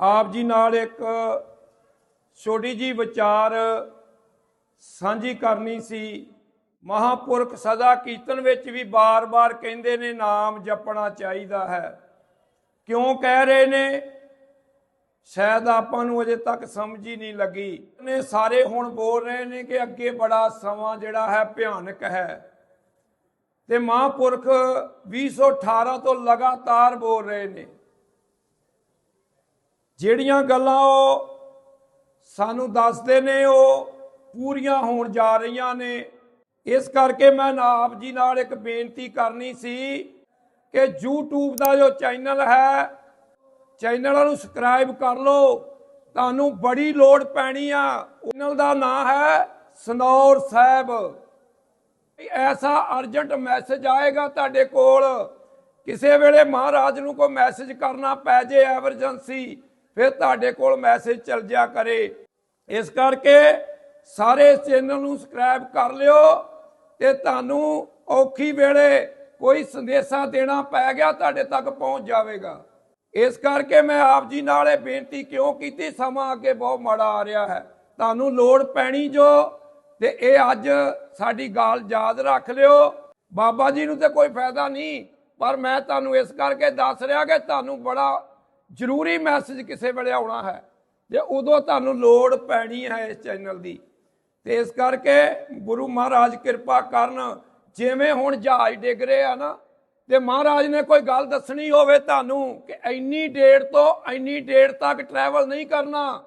ਆਪ ਜੀ ਨਾਲ ਇੱਕ ਛੋਟੀ ਜੀ ਵਿਚਾਰ ਸਾਂਝੀ ਕਰਨੀ ਸੀ। ਮਹਾਪੁਰਖ ਸਦਾ ਕੀਰਤਨ ਵਿੱਚ ਵੀ ਬਾਰ-ਬਾਰ ਕਹਿੰਦੇ ਨੇ, ਨਾਮ ਜਪਣਾ ਚਾਹੀਦਾ ਹੈ। ਕਿਉਂ ਕਹਿ ਰਹੇ ਨੇ? ਸ਼ਾਇਦ ਆਪਾਂ ਨੂੰ ਅਜੇ ਤੱਕ ਸਮਝ ਹੀ ਨਹੀਂ ਲੱਗੀ। ਨੇ ਸਾਰੇ ਹੁਣ ਬੋਲ ਰਹੇ ਨੇ ਕਿ ਅੱਗੇ ਬੜਾ ਸਮਾਂ ਜਿਹੜਾ ਹੈ ਭਿਆਨਕ ਹੈ। ਤੇ ਮਹਾਂਪੁਰਖ 2018 ਤੋਂ ਲਗਾਤਾਰ ਬੋਲ ਰਹੇ ਨੇ। ਜਿਹੜੀਆਂ ਗੱਲਾਂ ਉਹ ਸਾਨੂੰ ਦੱਸਦੇ ਨੇ, ਉਹ ਪੂਰੀਆਂ ਹੋਣ ਜਾ ਰਹੀਆਂ ਨੇ। ਇਸ ਕਰਕੇ ਮੈਂ ਆਪ ਜੀ ਨਾਲ ਇੱਕ ਬੇਨਤੀ ਕਰਨੀ ਸੀ ਕਿ YouTube ਦਾ ਜੋ ਚੈਨਲ ਹੈ, ਚੈਨਲ ਨੂੰ ਸਬਸਕ੍ਰਾਈਬ ਕਰ ਲਓ। ਤੁਹਾਨੂੰ ਬੜੀ ਲੋੜ ਪੈਣੀ ਆ। ਉਹਨਾਂ ਦਾ ਨਾਮ ਹੈ ਸਨੌਰ ਸਾਹਿਬ। ਐਸਾ ਅਰਜੈਂਟ ਮੈਸੇਜ ਆਏਗਾ ਤੁਹਾਡੇ ਕੋਲ। ਕਿਸੇ ਵੇਲੇ ਮਹਾਰਾਜ ਨੂੰ ਕੋਈ ਮੈਸੇਜ ਕਰਨਾ ਪੈ ਜੇ ਐਮਰਜੈਂਸੀ ਫਿਰ ਤੁਹਾਡੇ ਕੋਲ ਮੈਸੇਜ ਚੱਲ ਜਾ ਕਰੇ। ਇਸ ਕਰਕੇ ਸਾਰੇ ਚੈਨਲ ਨੂੰ ਸਬਸਕ੍ਰਾਈਬ ਕਰ ਲਿਓ ਤੇ ਤੁਹਾਨੂੰ ਔਖੀ ਵੇਲੇ ਕੋਈ ਸੰਦੇਸ਼ਾ ਦੇਣਾ ਪੈ ਗਿਆ ਤੁਹਾਡੇ ਤੱਕ ਪਹੁੰਚ ਜਾਵੇਗਾ। ਇਸ ਕਰਕੇ ਮੈਂ ਆਪ ਜੀ ਨਾਲ ਇਹ ਬੇਨਤੀ ਕਿਉਂ ਕੀਤੀ, ਸਮਾਂ ਅੱਗੇ ਬਹੁਤ ਮਾੜਾ ਆ ਰਿਹਾ ਹੈ। ਤੁਹਾਨੂੰ ਲੋੜ ਪੈਣੀ ਜੋ ਤੇ ਇਹ ਅੱਜ ਸਾਡੀ ਗੱਲ ਯਾਦ ਰੱਖ ਲਿਓ। ਬਾਬਾ ਜੀ ਨੂੰ ਤੇ ਕੋਈ ਫਾਇਦਾ ਨਹੀਂ, ਪਰ ਮੈਂ ਤੁਹਾਨੂੰ ਇਸ ਕਰਕੇ ਦੱਸ ਰਿਹਾ ਕਿ ਤੁਹਾਨੂੰ ਬੜਾ ਜ਼ਰੂਰੀ ਮੈਸੇਜ ਕਿਸੇ ਵੇਲੇ ਆਉਣਾ ਹੈ। ਜੇ ਉਦੋਂ ਤੁਹਾਨੂੰ ਲੋੜ ਪੈਣੀ ਹੈ ਇਸ ਚੈਨਲ ਦੀ, ਤੇ ਇਸ ਕਰਕੇ ਗੁਰੂ ਮਹਾਰਾਜ ਕਿਰਪਾ ਕਰਨ, ਜਿਵੇਂ ਹੁਣ ਜਹਾਜ਼ ਡਿੱਗ ਰਹੇ ਆ ਨਾ, ਤੇ ਮਹਾਰਾਜ ਨੇ ਕੋਈ ਗੱਲ ਦੱਸਣੀ ਹੋਵੇ ਤੁਹਾਨੂੰ ਕਿ ਇੰਨੀ ਡੇਟ ਤੋਂ ਇੰਨੀ ਡੇਟ ਤੱਕ ਟਰੈਵਲ ਨਹੀਂ ਕਰਨਾ।